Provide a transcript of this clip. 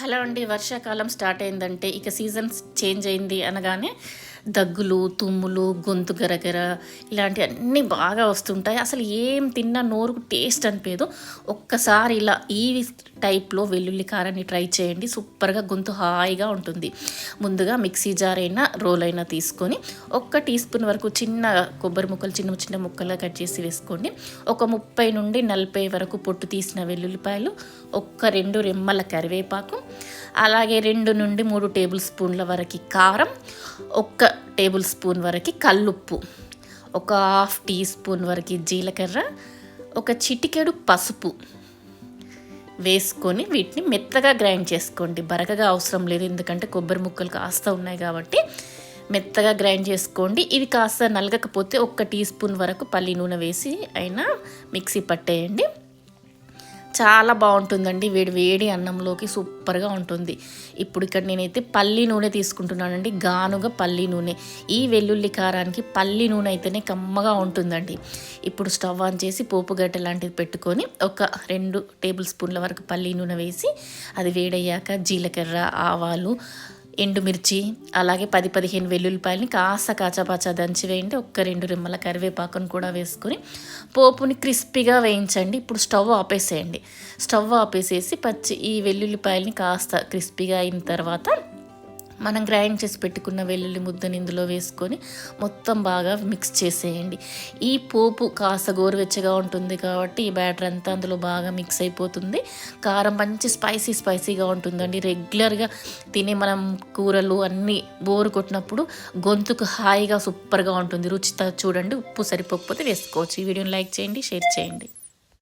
Hello అండి వర్షాకాలం start అయిందంటే ఇక సీజన్స్ చేంజ్ అయింది అనగానే దగ్గులు తుమ్ములు గొంతు గరగర ఇలాంటివన్నీ బాగా వస్తుంటాయి. అసలు ఏం తిన్నా నోరుకు టేస్ట్ అనిపించదు ఒక్కసారి ఇలా ఈ టైప్లో వెల్లుల్లి కారాన్ని ట్రై చేయండి. సూపర్గా గొంతు హాయిగా ఉంటుంది. ముందుగా మిక్సీ జార్ అయినా రోల్ అయినా తీసుకొని ఒక్క టీ స్పూన్ వరకు చిన్న కొబ్బరి ముక్కలు చిన్న చిన్న ముక్కలుగా కట్ చేసి వేసుకోండి. ఒక ముప్పై నుండి నలభై వరకు పొట్టు తీసిన వెల్లుల్లిపాయలు ఒక్క రెండు రెమ్మల కరివేపాకు అలాగే రెండు నుండి మూడు టేబుల్ స్పూన్ల వరకు కారం ఒక్క టేబుల్ స్పూన్ వరకు కల్లుప్పు ఒక హాఫ్ టీ స్పూన్ వరకు జీలకర్ర ఒక చిటికెడు పసుపు వేసుకొని వీటిని మెత్తగా గ్రైండ్ చేసుకోండి. బరకగా అవసరం లేదు ఎందుకంటే కొబ్బరి ముక్కలు కాస్త ఉన్నాయి కాబట్టి మెత్తగా గ్రైండ్ చేసుకోండి. ఇవి కాస్త నలగకపోతే ఒక్క టీ స్పూన్ వరకు పల్లి నూనె వేసి అయినా మిక్సీ పట్టేయండి. చాలా బాగుంటుందండి. వేడి వేడి అన్నంలోకి సూపర్గా ఉంటుంది. ఇప్పుడు ఇక్కడ నేనైతే పల్లి నూనె తీసుకుంటున్నానండి. గానుగా పల్లి నూనె. ఈ వెల్లుల్లి కారానికి పల్లి నూనె అయితేనే కమ్మగా ఉంటుందండి. ఇప్పుడు స్టవ్ ఆన్ చేసి పోపు గడ్డ లాంటిది పెట్టుకొని ఒక రెండు టేబుల్ స్పూన్ల వరకు పల్లి నూనె వేసి అది వేడయ్యాక జీలకర్ర ఆవాలు ఎండుమిర్చి అలాగే పది పదిహేను వెల్లుల్లిపాయలని కాస్త కాచాపాచా దంచి వేయండి. ఒక్క రెండు రిమ్మల కరివేపాకును కూడా వేసుకొని పోపుని క్రిస్పీగా వేయించండి. ఇప్పుడు స్టవ్ ఆపేసేయండి. స్టవ్ ఆపేసేసి పచ్చి ఈ వెల్లుల్లిపాయలని కాస్త క్రిస్పీగా అయిన తర్వాత మనం గ్రైండ్ చేసి పెట్టుకున్న వెల్లుల్లి ముద్దని ఇందులో వేసుకొని మొత్తం బాగా మిక్స్ చేసేయండి. ఈ పోపు కాస్త గోరువెచ్చగా ఉంటుంది కాబట్టి ఈ బ్యాటర్ అంతా అందులో బాగా మిక్స్ అయిపోతుంది. కారం మంచి స్పైసీ స్పైసీగా ఉంటుందండి. రెగ్యులర్గా తినే మనం కూరలు అన్నీ బోరు కొట్టినప్పుడు గొంతుకు హాయిగా సూపర్గా ఉంటుంది. రుచిత చూడండి ఉప్పు సరిపోకపోతే వేసుకోవచ్చు. ఈ వీడియోని లైక్ చేయండి షేర్ చేయండి.